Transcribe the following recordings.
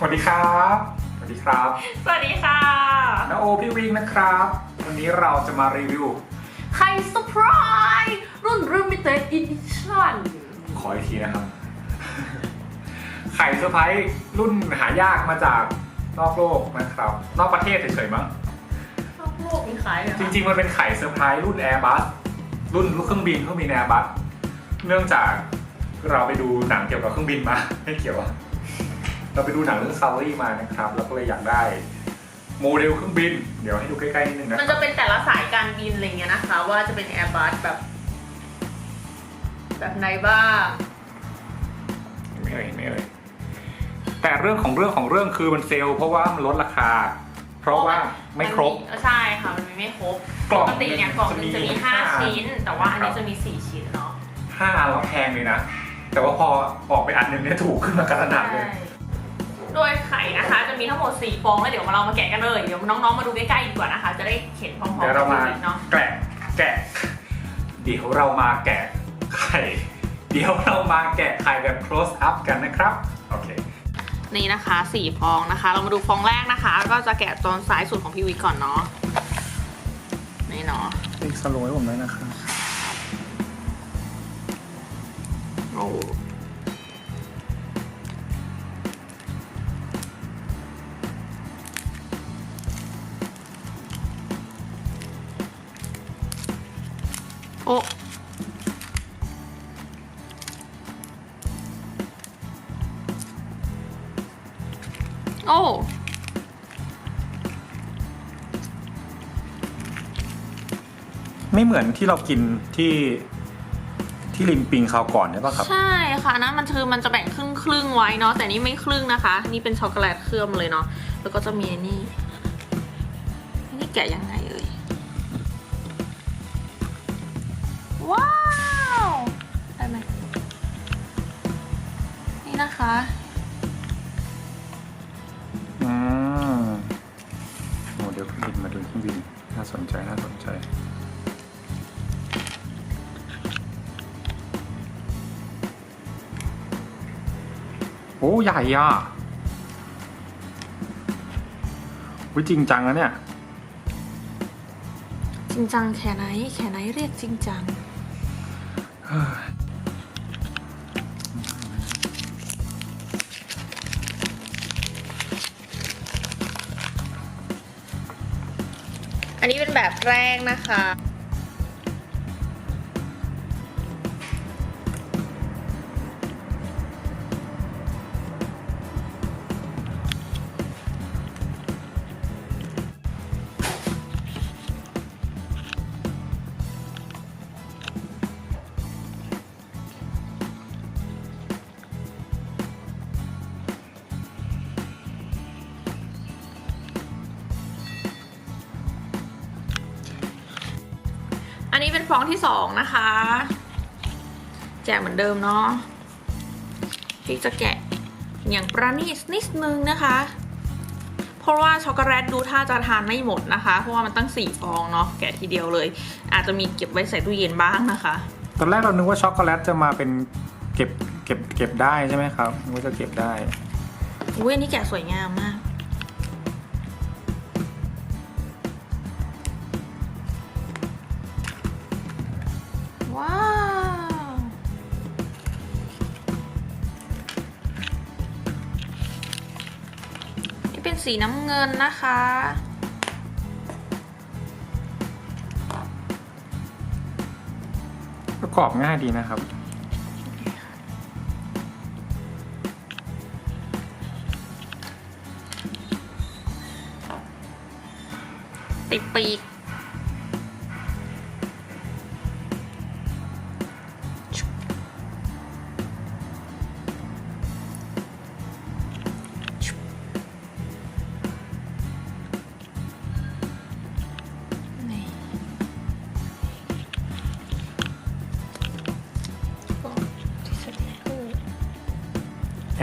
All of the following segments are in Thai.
สวัสดีครับ สวัสดีครับ สวัสดีค่ะนาโอพี่วิงนะครับ วันนี้เราจะมารีวิว ไข่เซอร์ไพรส์รุ่น Limited Edition ขออีกทีนะครับ ไข่เซอร์ไพรส์รุ่นหายากมาจากนอกโลกนะครับ นอกประเทศเฉยๆมั้ง นอกโลกมีขายเหรอจริงๆมันเป็นไข่เซอร์ไพรส์รุ่น Airbus รุ่นเครื่องบินเครื่องบิน Airbus เนื่องจากเราไปดูหนังเกี่ยวกับเครื่องบินมาไม่เกี่ยวอะ เราไปดูหนังเรื่องซารี่มานะครับแล้วก็เลยอยากได้โมเดลเครื่องบิน เดี๋ยวให้ดูใกล้ๆนิดนึงนะมันจะเป็นแต่ละสายการบินอะไรเงี้ยนะคะ ว่าจะเป็น Airbus แบบ แบบไหนบ้างเห็นไหม่เอ่ยเห็นไหม่เอ่ยแต่เรื่องของเรื่องของเรื่องคือมันเซลล์เพราะว่ามันลดราคา เพราะว่าไม่ครบนใช่ค่ะมันมีไม่ครบกล่องปกติเนี่ยกล่องหนึงจะมีห้า5ชิ้น แต่ว่าอันนี้ครับจะมี4ชิ้นเนาะห้าอันแล้วแพงเลยนะ แต่ว่าพอออกไปอันหนึงเนี่ยถูกขึ้นมากระหน่ำเลย โดยไข่นะคะ จะมีทั้งหมด 4 ฟองแล้วเดี๋ยวมาเรามาแกะกันเลย เดี๋ยวน้องๆมาดูใกล้ๆดีกว่านะคะ จะได้เห็นพร้อมๆเดี๋ยวเรามากันเนาะแกะแกะ เดี๋ยวเรามาแกะไข่ เดี๋ยวเรามาแกะไข่แบบ close up กันนะครับ โอเค นี่นะคะสี่ฟองนะคะ เรามาดูฟองแรกนะคะ ก็จะแกะตอนซ้ายสุดของพี่วิกก่อนเนาะ นี่เนาะอีกสโลว์ให้ผมด้วยนะครับโอ้ โอ้โอ้ไม่เหมือนที่เรากินที่ที่ริมปิงคราวก่อนใช่ปะครับ ใช่ค่ะอันนั้นมันคือมันจะแบ่งครึ่งครึ่งๆไว้เนาะแต่นี่ไม่ครึ่งนะคะ นี่เป็นช็อกโกแลตเคลือบมาเลยเนาะแล้วก็จะมีอันนี่นี่แกะยังไงาวได้ไหมนี่นะคะอืมโมเดลเครื่องบินมาดูเครื่องบิน น่าสนใจ น่าสนใจ โอ้ใหญ่อะวิจริงจังนะเนี่ย จริงจังแค่ไหน แค่ไหนเรียกจริงจัง อันนี้เป็นแบบแรกนะคะ เป็นฟองที่สองนะคะแกะเหมือนเดิมเนาะพี่จะแกะอย่างประณีตนิดนึงนะคะ เพราะว่าช็อกโกแลตดูท่าจะทานไม่หมดนะคะ เพราะว่ามันตั้งสี่ฟองเนาะแกะทีเดียวเลย อาจจะมีเก็บไว้ใส่ตู้เย็นบ้างนะคะ ตอนแรกเรานึกว่าช็อกโกแลตจะมาเป็นเก็บเก็บเก็บได้ใช่ไหมครับนึกว่าจะเก็บได้อุ้ยอันนี้แกะสวยงามมาก เป็นสีน้ำเงินนะคะ ประกอบง่ายดีนะครับ ติดปีก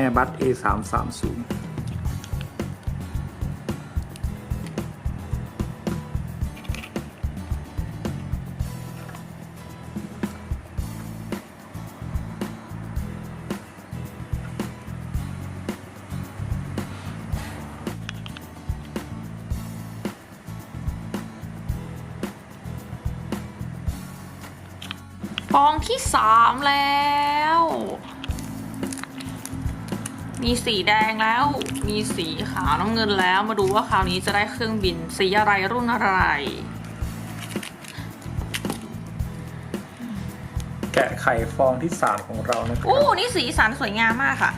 ม่บัต A330 ฟองที่สามแล้ว มีสีแดงแล้ว มีสีขาวน้ำเงินแล้ว มาดูว่าคราวนี้จะได้เครื่องบินสีอะไรรุ่นอะไร แกะไข่ฟองที่สามของเรานะครัอู้นี่สีสันสวยงามมากค่ะ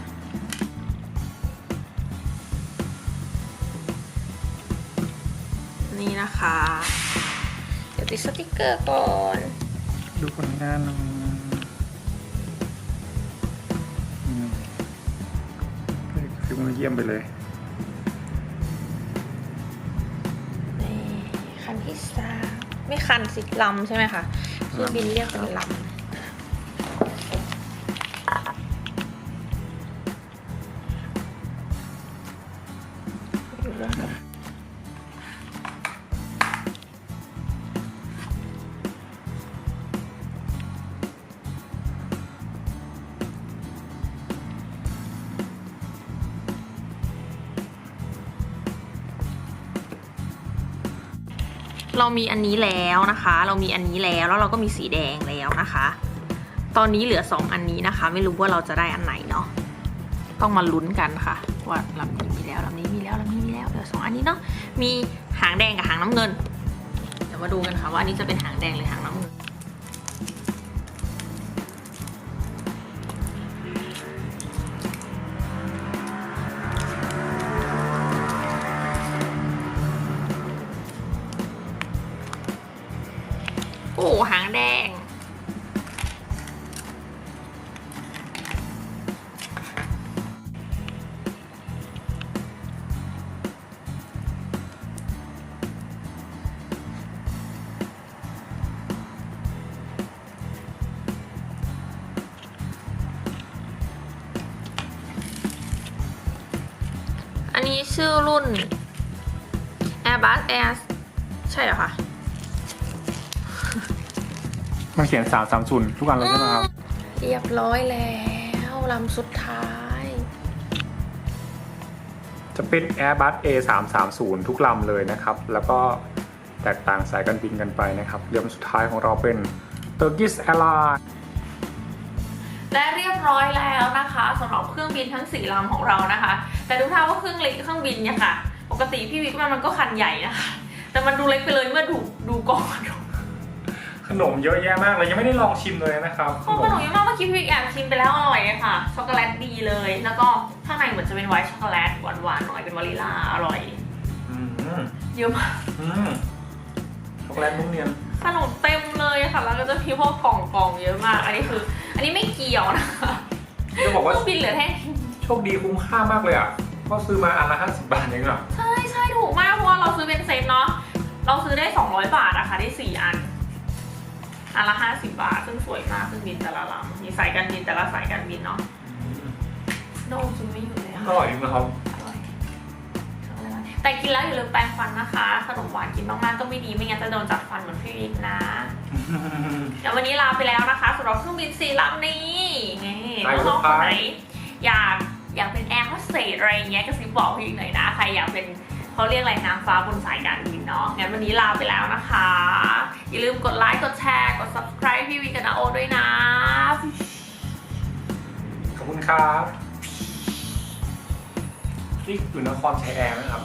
นี่นะคะ เดี๋ยวติดสติกเกอร์ก่อน ดูผลงานหน่อย เฮ้ยฟิล์มเยี่ยมไปเลย นี่คันที่สามไม่คันสิลำใช่ไหมคะที่บินเรียกเป็นลำดูเรื่องกัน เรามีอันนี้แล้วนะคะ เรามีอันนี้แล้วแล้วเราก็มีสีแดงแล้วนะคะ ตอนนี้เหลือสองอันนี้นะคะ ไม่รู้ว่าเราจะได้อันไหนเนาะต้องมาลุ้นกันค่ะ ว่าลำนี้มีแล้วลำนี้มีแล้วลำนี้มีแล้วเหลือสองอันนี้เนาะมีหางแดงกับหางน้ำเงิน เดี๋ยวมาดูกันค่ะว่าอันนี้จะเป็นหางแดงหรือหางน้ำเงิน โอ้หางแดง อันนี้ชื่อรุ่น Airbus Air ใช่เหรอคะ มันเขียนสามสามศูนย์ทุกอันเลยใช่ไหมครับ เรียบร้อยแล้วลำสุดท้าย จะเป็น Airbus A 3 3 0 ทุกลำเลยนะครับ แล้วก็แตกต่างสายการบินกันไปนะครับเรือลำสุดท้ายของเราเป็น Turkish Airlines และเรียบร้อยแล้วนะคะสำหรับเครื่องบินทั้งสี่ลำของเรานะคะ แต่ดูท่าว่าเครื่องเล็กเครื่องบินเนี่ยค่ะ ปกติพี่วิกมันมันก็คันใหญ่นะคะแต่มันดูเล็กไปเลยเมื่อดูดูก่อน ขนมเยอะแยะมากเลยยังไม่ได้ลองชิมเลยนะครับข้าวขนมเยอะมากเมื่อกี้พี่วิกแอบชิมไปแล้วอร่อยเลยค่ะ ช็อกโกแลตดีเลย แล้วก็ข้างในเหมือนจะเป็นไวท์ช็อกโกแลตหวานๆหน่อยเป็นวานิลลาอร่อยอืมเยอะมากอืมช็อกโกแลตนุ่มเนียนขนมเต็มเลยค่ะแล้วก็จะมีพวกกล่องกล่องๆเยอะมาก อันนี้คือ อันนี้ไม่เกี่ยวนะคะจะบอกเคว่ารื่องบินเหลือแค่โชคดีคุ้มค่ามากเลยอะเพราะซื้อมาอันละ50บาทเองเหรอใช่ใช่ถูกมากเพราะว่าเราซื้อเป็นเซตเนาะเราซื้อได้ 200 บาทอะค่ะได้ 4 อัน อันละ50บาท ซึ่งสวยมาก ซึ่งบินแต่ละลำมีสายการบินแต่ละสายการบินเนาะโดนจนไม่อยู่เลยอค่ะร่อยจริงนะครับ อร่อยแต่กินแล้วอย่าลืมแปรงฟันนะคะ ขนมหวานกินมากๆก็ไม่ดี ไม่งั้นจะโดนจัดฟันเหมือนพี่วิกนะ เดี๋ยววันนี้ลาไปแล้วนะคะสำหรับเครื่องบินสี่ลำนี้นี่ไปน้องๆคครับนไหนอยากอยากเป็นแอร์โฮสเตสอะไรอย่างเงี้ยก็ซิบบอกพี่วิกหน่อยนะ ใครอยากเป็นเขาเรียกอะไรนางฟ้าบนสายการบินเนาะงั้นวันนี้ลาไปแล้วนะคะ อย่าลืมกดไลค์ กดแชร์ กด subscribe พี่วีกับนาโอด้วยนะ ขอบคุณครับนี่อยู่นครชัยแอร์นะครับ